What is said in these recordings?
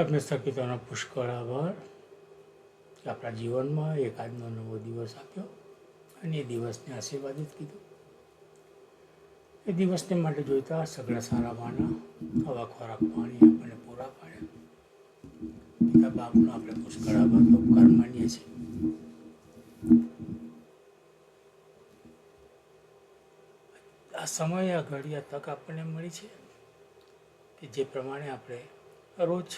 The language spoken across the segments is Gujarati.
અગ્નિસ્થળ પિતાનો પુષ્કળ આભાર. કે આપણા જીવનમાં એક આજનો નવો દિવસ આપ્યો અને એ દિવસને આશીર્વાદિત કીધું. એ દિવસને માટે જોઈતા સગડા સારા માના હવા ખોરાક પાણી આપણને પૂરા પાડ્યા પિતા બાપનો આપણે પુષ્કળ આભાર ઉપકાર માનીએ છીએ. આ સમય આ ઘડી આ તક આપણને મળી છે કે જે પ્રમાણે આપણે રોજ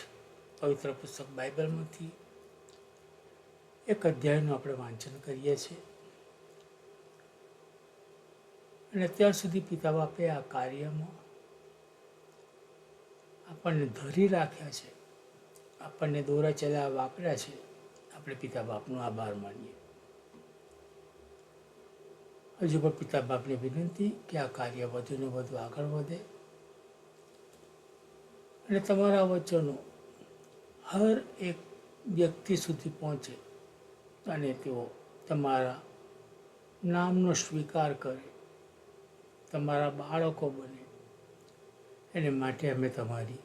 પવિત્ર પુસ્તક બાઇબલમાંથી એક અધ્યાયનું આપણે વાંચન કરીએ છીએ. અને અત્યાર સુધી પિતા બાપે આ કાર્યમાં આપણને ધરી રાખ્યા છે. આપણને દોરા ચલા વાપર્યા છે. આપણે પિતા બાપનો આભાર માનીએ. હજુ પણ પિતા બાપને વિનંતી કે આ કાર્ય વધુ ને વધુ આગળ વધે. અને તમારા વચનો હર એક વ્યક્તિ સુધી પહોંચે અને તેઓ તમારા નામનો સ્વીકાર કરે. તમારા બાળકો બને. એને માટે અમે તમારી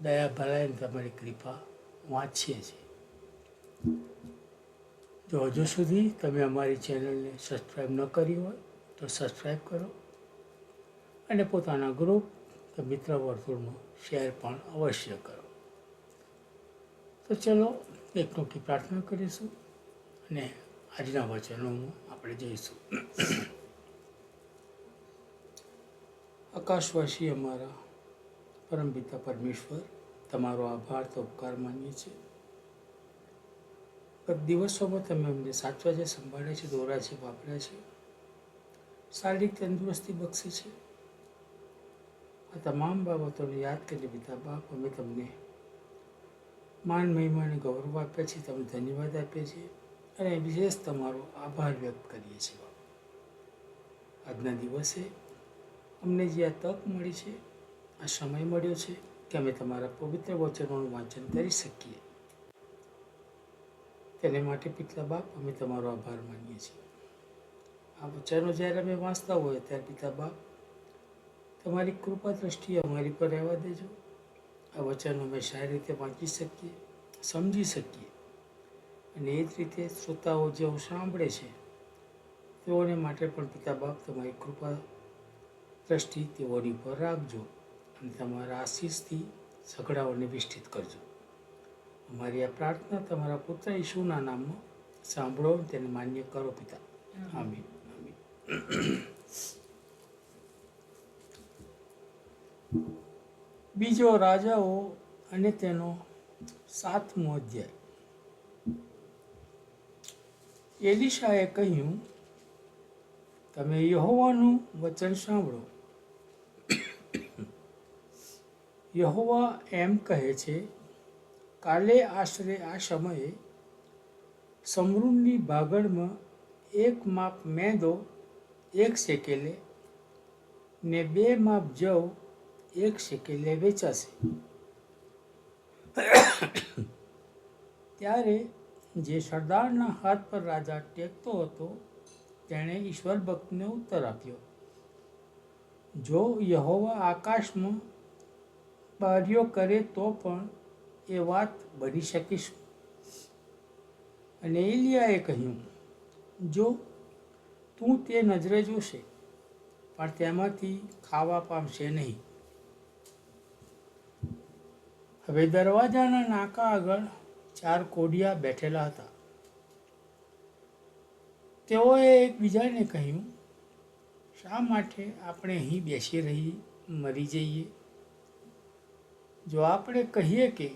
દયા ભલાઈને તમારી કૃપા વાંચીએ છીએ. જો હજુ સુધી તમે અમારી ચેનલને સબસ્ક્રાઈબ ન કરી હોય તો સબસ્ક્રાઈબ કરો અને પોતાના ગ્રુપ કે મિત્ર વર્તુળમાં શેર પણ અવશ્ય કરો. તો ચલો એક ટૂંકી પ્રાર્થના કરીશું અને આજના વચનોમાં આપણે જઈશું. આકાશવાસી અમારા પરમપિતા પરમેશ્વર, તમારો આભાર તો ઉપકાર માનીએ છીએ. ગત દિવસોમાં તમે અમને સાચવા છે સંભાળ્યા છે, દોરા છે વાપર્યા છે, શારીરિક તંદુરસ્તી બક્ષી છે. આ તમામ બાબતોને યાદ કરીને પિતા બાપ, અમે તમને માન મહિમાને ગૌરવ આપે છે, તમને ધન્યવાદ આપીએ છે અને વિશેષ તમારો આભાર વ્યક્ત કરીએ છીએ. આજના દિવસે અમને જે આ તક મળી છે, આ સમય મળ્યો છે કે અમે તમારા પવિત્ર વચનોનું વાંચન કરી શકીએ. તેને માટે પિતા બાપ અમે તમારો આભાર માનીએ છીએ. આ વચનો જ્યારે અમે વાંચતા હોય ત્યારે પિતા બાપ તમારી કૃપા દ્રષ્ટિએ અમારી પર રહેવા દેજો. આ વચનો અમે સારી રીતે વાંચી શકીએ સમજી શકીએ. અને એ જ રીતે શ્રોતાઓ જેઓ સાંભળે છે તેઓને માટે પણ પિતા બાપ તમારી કૃપા દ્રષ્ટિ તેઓની ઉપર રાખજો અને તમારા આશીષથી ઝઘડાઓને વિસ્તૃત કરજો. અમારી આ પ્રાર્થના તમારા પુત્ર ઈશુના નામમાં સાંભળો તેને માન્ય કરો પિતા. આમીન. આમીન. બીજો રાજાઓ અને તેનો સાતમો અધ્યાય. એલિશાએ કહ્યું, તમે યહોવાનું વચન સાંભળો. યહોવા એમ કહે છે, કાલે આશરે આ સમયે સમૃદ્ધની બાગડમાં એક માપ મેંદો, એક શેકેલે ને બે માપ જવ એક શેકેલે વેચાશે. ત્યારે જે સરદારના હાથ પર રાજા ટેકતો હતો, તેણે ઈશ્વર ભક્તને ઉત્તર આપ્યો, જો યહોવા આકાશમાં બારીઓ કરે તો પણ એ વાત બની શકીશું. અને એલિયાએ કહ્યું, જો તું તે નજરે જોશે, પણ તેમાંથી ખાવા પામશે નહીં. હવે દરવાજાના નાકા આગળ ચાર કોડિયા બેઠેલા હતા. તેઓએ એકબીજાને કહ્યું, શા માટે આપણે અહીં બેસી રહી, મરી જઈએ? જો આપણે કહીએ કે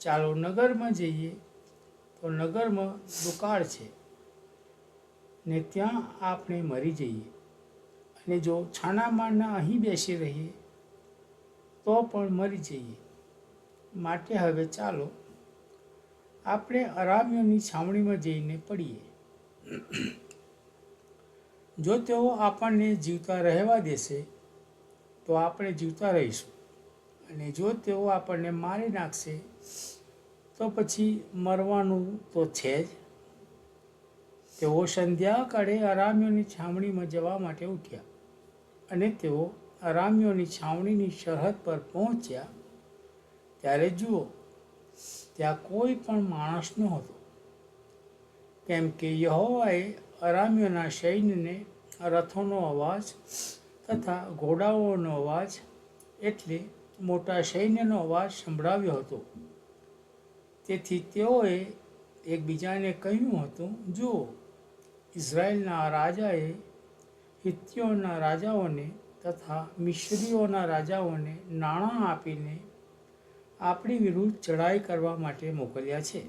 ચાલો નગરમાં જઈએ, તો નગરમાં દુકાળ છે ને ત્યાં આપણે મરી જઈએ. અને જો છાણામાના અહીં બેસી રહીએ, તો પણ મરી જઈએ. માટે હવે ચાલો આપણે અરામ્યોની છાવણીમાં જઈને પડીએ. જો તેઓ આપણને જીવતા રહેવા દેશે, તો આપણે જીવતા રહીશું. અને જો તેઓ આપણને મારી નાખશે, તો પછી મરવાનું તો છે જ. તેઓ સંધ્યાકાળે અરામ્યોની છાવણીમાં જવા માટે ઉઠ્યા અને તેઓ અરામ્યોની છાવણીની સરહદ પર પહોંચ્યા. ત્યારે જુઓ, ત્યાં કોઈ પણ માણસ નહોતો. કેમ કે યહોવાએ અરામ્યોના સૈન્યને રથોનો અવાજ તથા ઘોડાઓનો અવાજ એટલે મોટા સૈન્યનો અવાજ સંભળાવ્યો હતો. તેથી તેઓએ એકબીજાને કહ્યું હતું, જુઓ, ઇઝરાયલના રાજાએ હિત્યોના રાજાઓને તથા મિશ્રીઓના રાજાઓને નાણાં આપીને આપણી વિરુદ્ધ ચડાઈ કરવા માટે મોકલ્યા છે.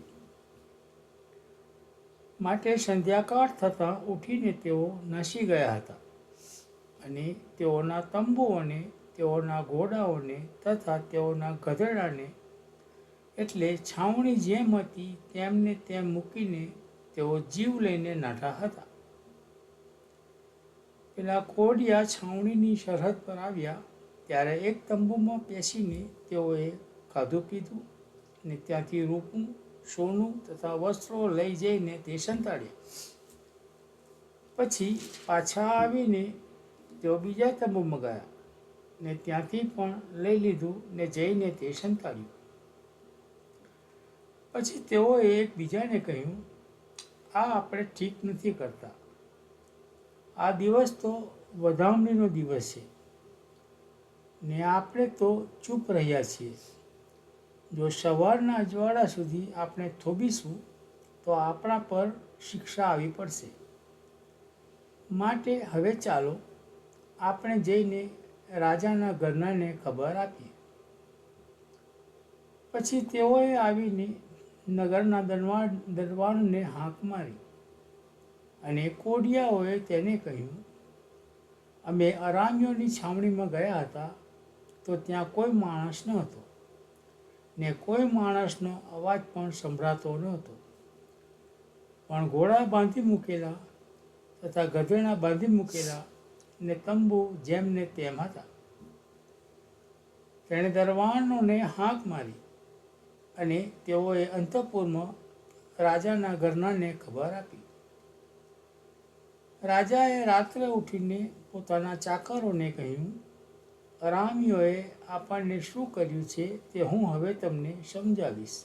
માટે સંધ્યાકાળ થતાં ઉઠીને તેઓ નસી ગયા હતા અને તેઓના તંબુઓને, તેઓના ઘોડાઓને તથા તેઓના ગધેડાને, એટલે છાવણી જેમ હતી તેમને તેમ મૂકીને તેઓ જીવ લઈને નાઠા હતા. પેલા કોડિયા છાવણીની સરહદ પર આવ્યા, ત્યારે એક તંબુમાં બેસીને તેઓએ ખાધું પીધું અને ત્યાંથી રૂપું, સોનું તથા વસ્ત્રો લઈ જઈને તે સંતાડ્યા પછી પાછા આવીને તેઓ બીજા તંબુમાં ગયા ને ત્યાંથી પણ લઈ લીધું ને જઈને તે સંતાડ્યું પછી તેઓએ એકબીજાને કહ્યું, આ આપણે ઠીક નથી કરતા. આ દિવસ તો વધામણીનો દિવસ છે ને આપણે તો ચૂપ રહ્યા છીએ. જો સવારના અજવાળા સુધી આપણે થોભીશું, તો આપણા પર શિક્ષા આવી પડશે. માટે હવે ચાલો આપણે જઈને રાજાના ઘરનાને ખબર આપીએ. પછી તેઓએ આવીને નગરના દરવાણ, દરવાણને હાંક મારી અને કોડિયાઓએ તેને કહ્યું, અમે અરામીઓની છાવણીમાં ગયા હતા, તો ત્યાં કોઈ માણસ ન હતો ને કોઈ માણસનો અવાજ પણ સંભળાતો નહોતો. પણ ઘોડા બાંધી મૂકેલા તથા ગધેડા બાંધી મૂકેલા ને તંબુ જેમને તેમ હતા. તેણે દરવાનોને હાંક મારી અને તેઓએ અંતઃપુરમાં રાજાના ઘરનાને ખબર આપી. રાજાએ રાત્રે ઉઠીને પોતાના ચાકરોને કહ્યું અરામીઓએ આપણને શું કર્યું છે તે હું હવે તમને સમજાવીશ.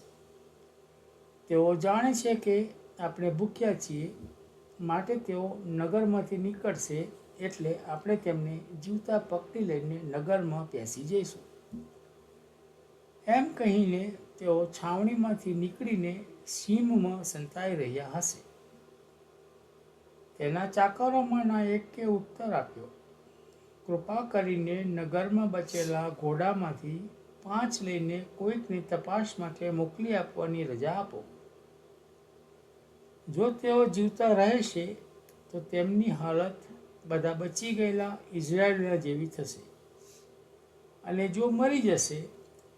તેઓ જાણે છે કે આપણે ભૂખ્યા છીએ, માટે તેઓ નગરમાંથી નીકળશે એટલે આપણે તેમને જીવતા પકડી લઈને નગરમાં પેસી જઈશું. એમ કહીને તેઓ છાવણીમાંથી નીકળીને સીમમાં સંતાઈ રહ્યા હશે. તેના ચાકરોમાંના એકે ઉત્તર આપ્યો કૃપા કરીને નગરમાં બચેલા ઘોડામાંથી પાંચ લઈને કોઈકની તપાસ માટે મોકલી આપવાની રજા આપો. જો તેઓ જીવતા રહેશે, તો તેમની હાલત બધા બચી ગયેલા ઇઝરાયલના જેવી થશે. અને જો મરી જશે,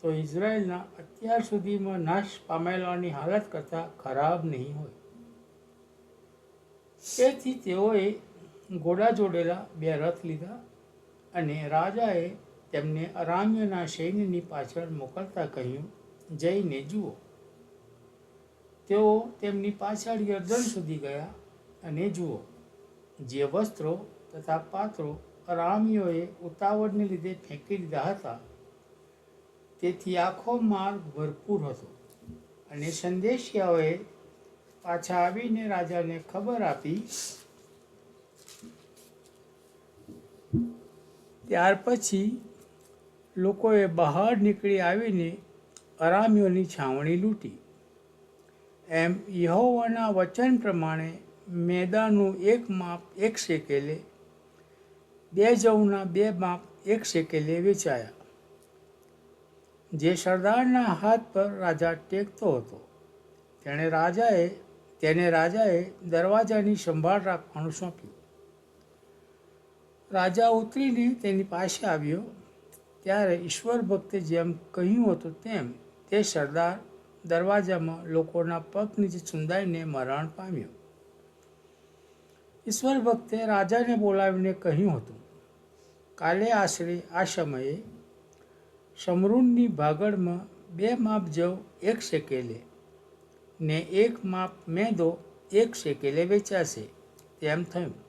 તો ઇઝરાયલના અત્યાર સુધીમાં નાશ પામેલાની હાલત કરતાં ખરાબ નહીં હોય. તેથી તેઓએ ઘોડા જોડેલા બે રથ લીધા. અને રાજાએ તેમને અરામ્યના સૈન્યની પાછળ મોકલતા કહ્યું, જઈને જુઓ. તેઓ તેમની પાછળ યર્દન સુધી ગયા અને જુઓ, જે વસ્ત્રો તથા પાત્રો અરામીઓએ ઉતાવળને લીધે ફેંકી દીધા હતા, તેથી આખો માર્ગ ભરપૂર હતો. અને સંદેશિયાઓએ પાછા આવીને રાજાને ખબર આપી ત્યાર પછી લોકોએ બહાર નીકળી આવીને અરામીઓની છાવણી લૂંટી. એમ યહોવાના વચન પ્રમાણે મેદાનું એક માપ એક શેકેલે, બે જવના બે માપ એક શેકેલે વેચાયા. જે સરદારના હાથ પર રાજા ટેકતો હતો. તેણે રાજાએ, તેને રાજાએ દરવાજાની સંભાળ રાખવાનું સોંપ્યું. રાજા ઉતરીને તેની પાસે આવ્યો. ત્યારે ઈશ્વર ભક્તે જેમ કહ્યું હતું તેમ તે સરદાર દરવાજામાં લોકોના પગ નીચે છુંદાઈને મરણ પામ્યો. ઈશ્વર ભક્તે રાજાને બોલાવીને કહ્યું હતું, કાલે આશરે આ સમયે સમરૂનની ભાગળમાં બે માપ જવ, એક શેકેલે. ને એક માપ મેદો, એક શેકેલે વેચાશે તેમ થયું.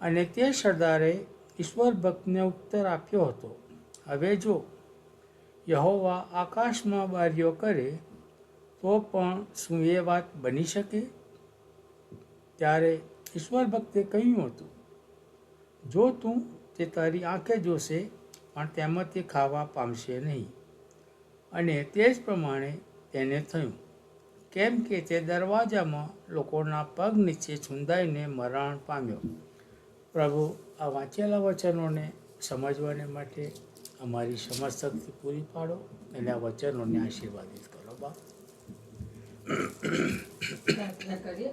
અને તે સરદારે ઈશ્વર ભક્તને ઉત્તર આપ્યો હતો. હવે જો યહોવા આકાશમાં બારીઓ કરે, તો પણ શું એ વાત બની શકે? ત્યારે ઈશ્વર ભક્તે કહ્યું હતું, જો તું તે તારી આંખે જોશે, પણ તેમાં તે ખાવા પામશે નહીં. અને તે જ પ્રમાણે તેને થયું. કેમ કે તે દરવાજામાં લોકોના પગ નીચે છુંદાઈને મરણ પામ્યો. પ્રભુ, આ વાંચેલા વચનોને સમજવાને માટે અમારી સમજ શક્તિ પૂરી પાડો અને આ વચનોને આશીર્વાદિત કરો, બા. પ્રાર્થના કરીએ.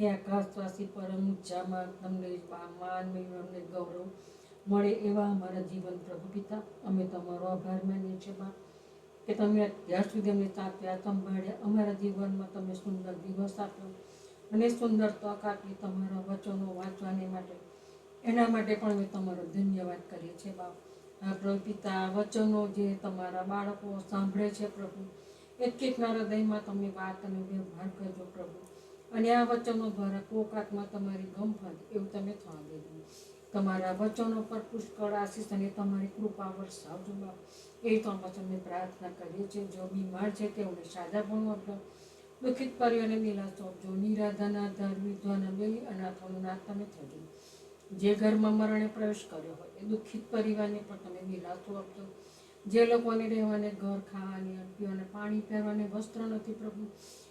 હે આકાશવાસી, પરમ ઉચ્ચામાં તમને માન અમને ગૌરવ મળે એવા અમારા જીવન પ્રભુ પિતા. અમે તમારો આભાર માનીએ છીએ, બા, કે તમે અત્યાર સુધી અમને તાત્યા સંભાળ્યા. અમારા જીવનમાં તમે સુંદર દિવસ આપ્યો. અને સુંદર તક આપી તમારા વચનો વાંચવાને માટે, એના માટે પણ અમે તમારો ધન્યવાદ કરીએ છીએ, બાપ. પ્રભુ પિતા વચનો જે તમારા બાળકો સાંભળે છે પ્રભુ એક એકના હૃદયમાં તમે વાત અને વ્યવહાર કરજો પ્રભુ. અને આ વચનો દ્વારા કોકાતમાં તમારી ગમફત એવું તમે થવા દેજો. તમારા વચનો પર પુષ્કળ આશીષ અને તમારી કૃપા વરસાવજો, બાપ. એ તો અમે તમને પ્રાર્થના કરીએ છીએ. જો બીમાર છે તેઓને પણ આપજો. દુઃખિત પરિવારને નિરાશો આપજો નિરાધાના વિધવાના બેલી અનાથોનું નાથ તમે થજો જે ઘરમાં મરણે પ્રવેશ કર્યો હોય એ દુઃખિત પરિવારને પણ તમે નિરાશો આપજો. જે લોકોને રહેવાને ઘર, ખાવાની પીવાને પાણી પહેરવાને વસ્ત્ર નથી પ્રભુ,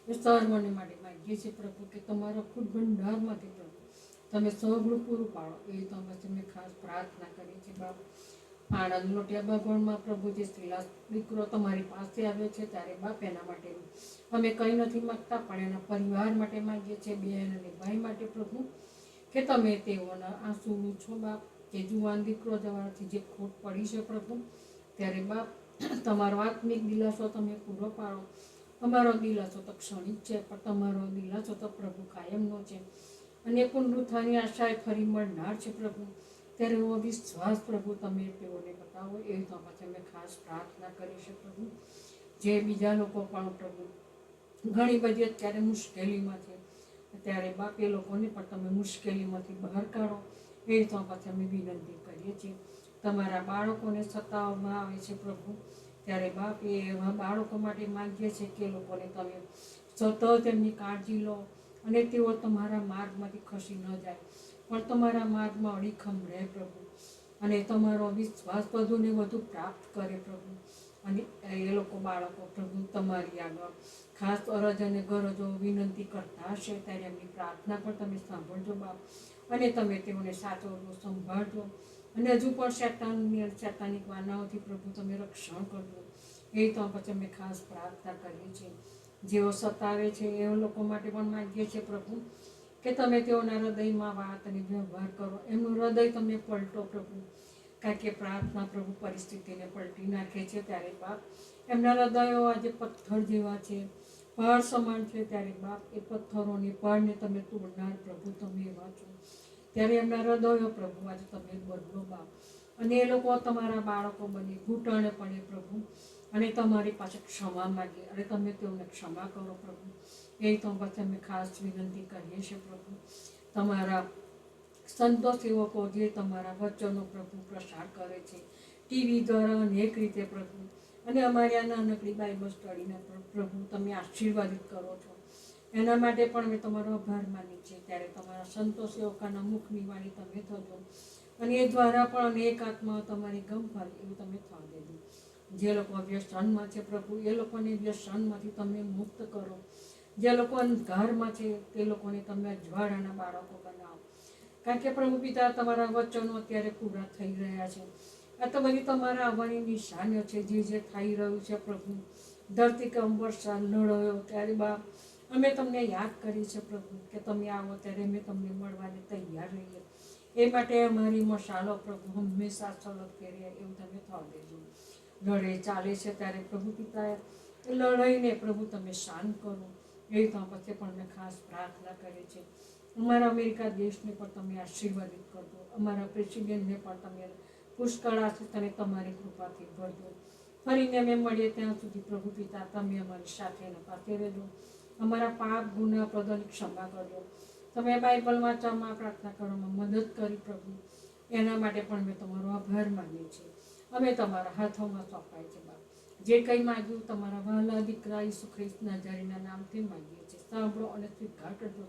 એ સર્વને માટે માગીએ છીએ પ્રભુ કે તમારા ખુદ ભંડારમાંથી પ્રભુ. તમે સૌનું પૂરું પાડો એ તો અમે તમને ખાસ પ્રાર્થના કરીએ છીએ બાપ. આણંદ લોટિયા બાગોળમાં પ્રભુ જે સ્ત્રીલા દીકરો તમારી પાસે આવ્યો છે ત્યારે બાપ એના માટે અમે કંઈ નથી માગતા, પણ એના પરિવાર માટે માગીએ છીએ બેન અને ભાઈ માટે પ્રભુ, કે તમે તેઓના આંસુ છો બાપ. કે જુવાન દીકરો જવાથી જે ખોટ પડી છે પ્રભુ, ત્યારે બાપ, તમારો આત્મિક દિલાસો તમે પૂરો પાડો. અમારો દિલાસો તો ક્ષણિક છે, પણ તમારો દિલાસો તો પ્રભુ કાયમનો છે. અને પુનરુત્થાની આશાએ ફરી મળનાર છે પ્રભુ. ત્યારે હું વિશ્વાસ પ્રભુ તમે તેઓને બતાવો, એ પછી અમે ખાસ પ્રાર્થના કરી શકું પ્રભુ. જે બીજા લોકો પણ પ્રભુ, ઘણી બધી અત્યારે મુશ્કેલીમાં છે ત્યારે બાપ એ લોકોને પણ તમે મુશ્કેલીમાંથી બહાર કાઢો, એ પછી અમે વિનંતી કરીએ છીએ. તમારા બાળકોને સતાવવામાં આવે છે પ્રભુ. ત્યારે બાપ એ એવા બાળકો માટે માગીએ છીએ કે લોકોને તમે સતત એમની કાળજી લો અને તેઓ તમારા માર્ગમાંથી ખસી ન જાય. પણ તમારા માર્ગમાં અડીખમ રહે પ્રભુ. અને તમારો વિશ્વાસ વધુને વધુ પ્રાપ્ત કરે પ્રભુ. અને એ લોકો બાળકો પ્રભુ, તમારી આગળ ખાસ અરજ અને ગરજો વિનંતી કરતા હશે ત્યારે એમની પ્રાર્થના પણ તમે સાંભળજો બાપ. અને તમે તેઓને સાચવજો, સંભાળજો. અને હજુ પણ શેતાનની શેતાનિક વાનાઓથી પ્રભુ તમે રક્ષણ કરજો. એ તો પછી અમે ખાસ પ્રાર્થના કરીએ છીએ. જેઓ સતાવે છે એ લોકો માટે પણ માગીએ છીએ પ્રભુ. કે તમે તેઓના હૃદયમાં વાત અને વ્યવહાર કરો. એમનું હૃદય તમે પલટો પ્રભુ. કારણ કે પ્રાર્થના પ્રભુ પરિસ્થિતિને પલટી નાખે છે ત્યારે બાપ એમના હૃદયો આજે પથ્થર જેવા છે. પહાડ સમાન છે ત્યારે બાપ એ પથ્થરોને પહાડને તમે તોડનાર પ્રભુ તમે એવા છો. ત્યારે એમના હૃદયો પ્રભુ આજે તમે બદલો બાપ. અને એ લોકો તમારા બાળકો બની ઘૂંટણે પડે પ્રભુ. અને તમારી પાસે ક્ષમા માગે અને તમે તેઓને ક્ષમા કરો પ્રભુ. એ તો પછી અમે ખાસ વિનંતી કરીએ છીએ પ્રભુ. તમારા સંતો સેવકો જે તમારા વચનો પ્રભુ પ્રસાર કરે છે, ટીવી દ્વારા અનેક રીતે પ્રભુ. અને અમારી આ નાનકડી બાઇબલ સ્ટડીને પ્રભુ તમે આશીર્વાદિત કરો છો. એના માટે પણ અમે તમારો આભાર માની છીએ ત્યારે તમારા સંતો સેવકાના મુખની વાણી તમે થજો. અને એ દ્વારા પણ અનેક આત્મા તમારી ગમ ફરે એવું તમે થવા દેજો. જે લોકો વ્યસનમાં છે પ્રભુ, એ લોકોને વ્યસનમાંથી તમે મુક્ત કરો. જે લોકો અંધકારમાં છે, તે લોકોને તમે અજવાળાના બાળકો બનાવો. કારણ કે પ્રભુ પિતા તમારા વચનો અત્યારે પૂરા થઈ રહ્યા છે. આ તો બધી તમારા આવવાની નિશાનીઓ છે, જે જે થઈ રહ્યું છે પ્રભુ. ધરતીકંપ વરસાદ લડ્યો ત્યારે બા, અમે તમને યાદ કરી છે પ્રભુ કે તમે આવો ત્યારે અમે તમને મળવાને તૈયાર રહીએ. એ માટે અમારી મસાલો પ્રભુ હંમેશા સલગ કરીએ એવું તમે થવા દેજો. લડાઈ ચાલે છે ત્યારે પ્રભુ પિતાએ લડાઈને પ્રભુ તમે શાંત કરો. એ તો પછી પણ મેં ખાસ પ્રાર્થના કરી છે. અમારા અમેરિકા દેશને પણ તમે આશીર્વાદિત કરજો. અમારા પ્રેસિડેન્ટને પણ તમે પુષ્કળ આશીષ અને તમારી કૃપાથી ભરજો. ફરીને અમે મળીએ ત્યાં સુધી પ્રભુ પિતા, તમે અમારી સાથે અને પાસે રહેજો. અમારા પાપ, ગુના પ્રદોની ક્ષમા કરજો. તમે બાઇબલ વાંચવામાં પ્રાર્થના કરવામાં મદદ કરી પ્રભુ. એના માટે પણ મેં તમારો આભાર માનીએ છીએ. અમે તમારા હાથોમાં સોંપાય છે જે કંઈ માગ્યું તમારા વહાલા દીકરા ઈસુ ખ્રિસ્તના જારીના નામથી માગીએ છીએ. સાંભળો અને સ્વીકાર કરજો